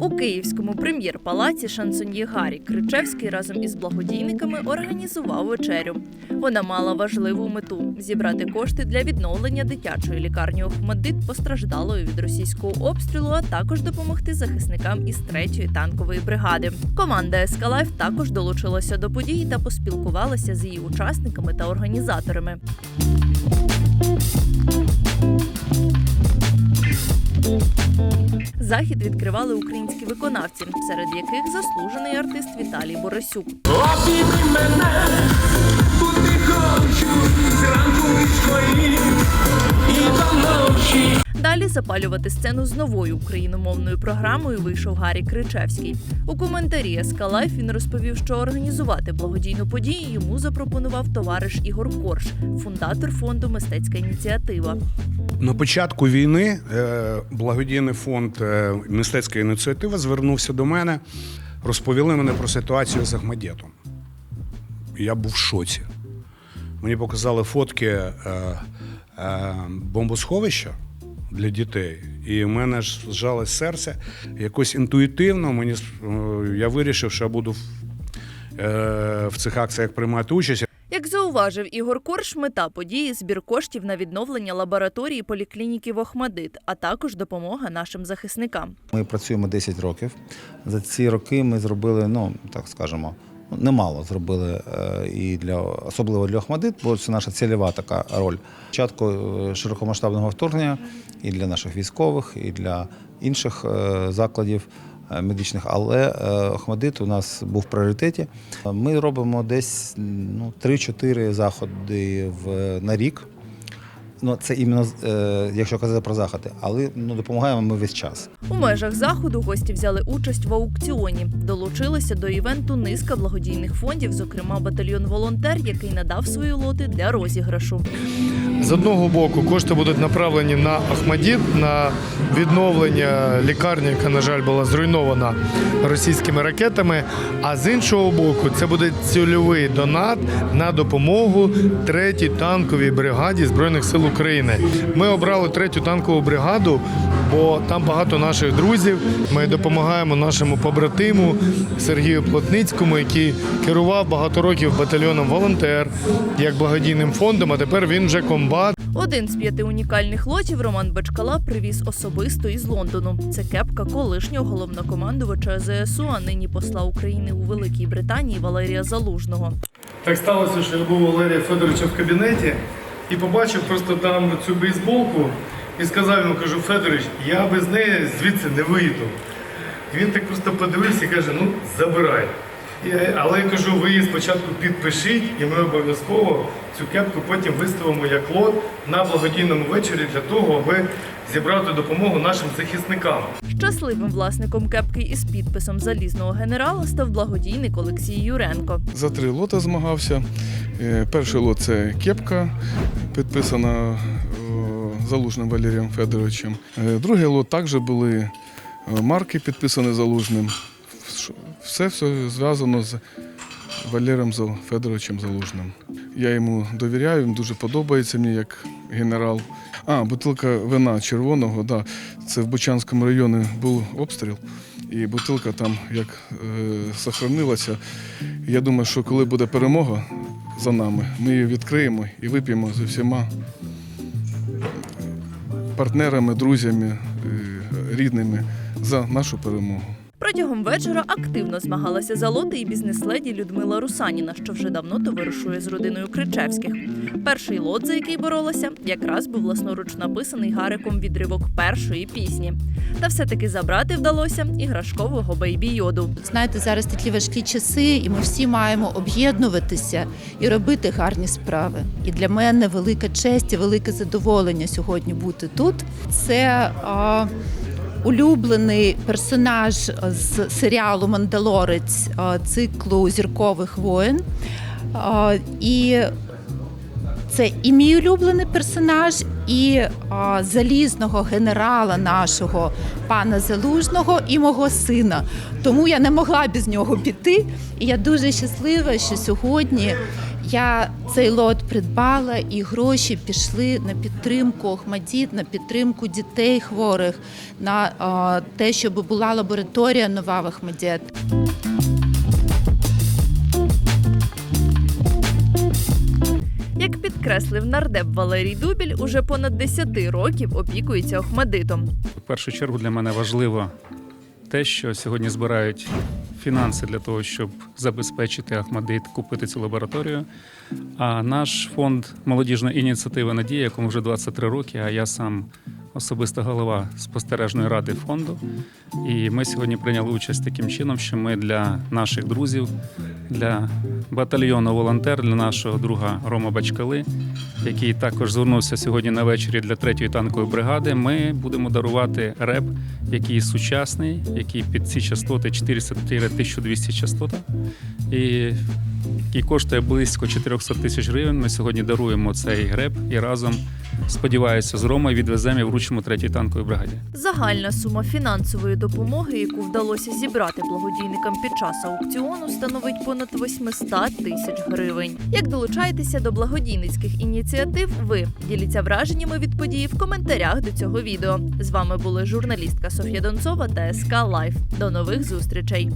У київському прем'єр-палаці шансоньє Гарі Кричевський разом із благодійниками організував вечерю. Вона мала важливу мету зібрати кошти для відновлення дитячої лікарні Охмаддит, постраждалої від російського обстрілу, а також допомогти захисникам із третьої танкової бригади. Команда Ескалайф також долучилася до події та поспілкувалася з її учасниками та організаторами. Захід відкривали українські виконавці, серед яких заслужений артист Віталій Борисюк. Обійми мене, бути хочу, зранку школі і до ночі. Далі запалювати сцену з новою україномовною програмою вийшов Гарі Кричевський. У коментарі Ескалайф він розповів, що організувати благодійну подію йому запропонував товариш Ігор Корж, фундатор фонду Мистецька ініціатива. На початку війни е, благодійний фонд е, мистецька ініціатива звернувся до мене, розповіли мене про ситуацію з Ахмадєтом. Я був в шоці. Мені показали фотки е, бомбосховища для дітей, і в мене ж зжалось серце. Якось інтуїтивно мені я вирішив, що я буду в цих акціях приймати участь. Зауважив Ігор Корж, мета події збір коштів на відновлення лабораторії поліклініки в Охмадит, а також допомога нашим захисникам. Ми працюємо 10 років. За ці роки ми зробили, ну так скажемо, ну, немало зробили е, і для особливо для Охмадит, бо це наша цільова така роль. Спочатку е, широкомасштабного вторгнення і для наших військових, і для інших е, закладів. Е, Медичних, але е, Охмадит у нас був в пріоритеті. Ми робимо десь ну, 3-4 заходи в, на рік. Ну, це іменно е, якщо казати про заходи, але ну, допомагаємо ми весь час. У межах заходу гості взяли участь в аукціоні. Долучилися до івенту низка благодійних фондів, зокрема батальйон Волонтер, який надав свої лоти для розіграшу. З одного боку, кошти будуть направлені на Ахмадіт, на відновлення лікарні, яка, на жаль, була зруйнована російськими ракетами. А з іншого боку, це буде цільовий донат на допомогу третій танковій бригаді Збройних сил України. Ми обрали третю танкову бригаду, бо там багато наших друзів. Ми допомагаємо нашому побратиму Сергію Плотницькому, який керував багато років батальйоном Волонтер як благодійним фондом. А тепер він вже комбат. Один з п'яти унікальних лотів Роман Бачкала привіз особисто із Лондону. Це кепка колишнього головнокомандувача ЗСУ, а нині посла України у Великій Британії Валерія Залужного. Так сталося, що я був Валерія Федоровича в кабінеті і побачив просто там цю бейсболку і сказав йому, кажу, Федорович, я без неї звідси не вийду. І він так просто подивився і каже, ну забирай. Але я кажу, ви її спочатку підпишіть, і ми обов'язково цю кепку потім виставимо як лот на благодійному вечорі для того, аби зібрати допомогу нашим захисникам. Щасливим власником кепки із підписом залізного генерала став благодійник Олексій Юренко. За три лота змагався. Е, Перший лот це кепка, підписана е, залужним Валерієм Федоровичем. Е, Другий лот також були марки, підписані залужним. Все все зв'язано з Валерієм Зал- Федоровичем Залужним. Я йому довіряю, він дуже подобається мені як генерал. А, бутилка вина червоного, да. Це в Бучанському районі був обстріл, і бутилка там як е, сохранилася. Я думаю, що коли буде перемога за нами, ми її відкриємо і вип'ємо з усіма партнерами, друзями, е, рідними за нашу перемогу. Протягом вечора активно змагалася за лоти і бізнес-леді Людмила Русаніна, що вже давно товаришує з родиною Кричевських. Перший лот, за який боролася, якраз був власноруч написаний Гариком відривок першої пісні. Та все-таки забрати вдалося іграшкового бейбі йоду. Знаєте, зараз такі важкі часи, і ми всі маємо об'єднуватися і робити гарні справи. І для мене велика честь і велике задоволення сьогодні бути тут. Це а, улюблений персонаж з серіалу Мандалорець циклу зіркових воїн. І це і мій улюблений персонаж, і залізного генерала нашого пана Залужного, і мого сина. Тому я не могла без нього піти. І я дуже щаслива, що сьогодні Я цей лот придбала, і гроші пішли на підтримку Охмадіт, на підтримку дітей хворих, на те, щоб була лабораторія нова в Охмадіт. Як підкреслив нардеп Валерій Дубіль, уже понад 10 років опікується Охмадитом. В першу чергу для мене важливо те, що сьогодні збирають фінанси для того, щоб забезпечити Ахмадит, купити цю лабораторію. А наш фонд молодіжна ініціатива Надія, якому вже 23 роки, а я сам особиста голова спостережної ради фонду. І ми сьогодні прийняли участь таким чином, що ми для наших друзів, для батальйону волонтер, для нашого друга Рома Бачкали, який також звернувся сьогодні на вечорі для третьої танкової бригади. Ми будемо дарувати реп, який сучасний, який під ці частоти 404-1200 частота, і який коштує близько 400 тисяч гривень. Ми сьогодні даруємо цей греб і разом сподіваюся з Ромою відвеземо і вручимо третій танковій бригаді. Загальна сума фінансової допомоги, яку вдалося зібрати благодійникам під час аукціону, становить понад 800 тисяч гривень. Як долучаєтеся до благодійницьких ініціатив, ви діліться враженнями від події в коментарях до цього відео. З вами були журналістка Софія Донцова та СК Лайф. До нових зустрічей.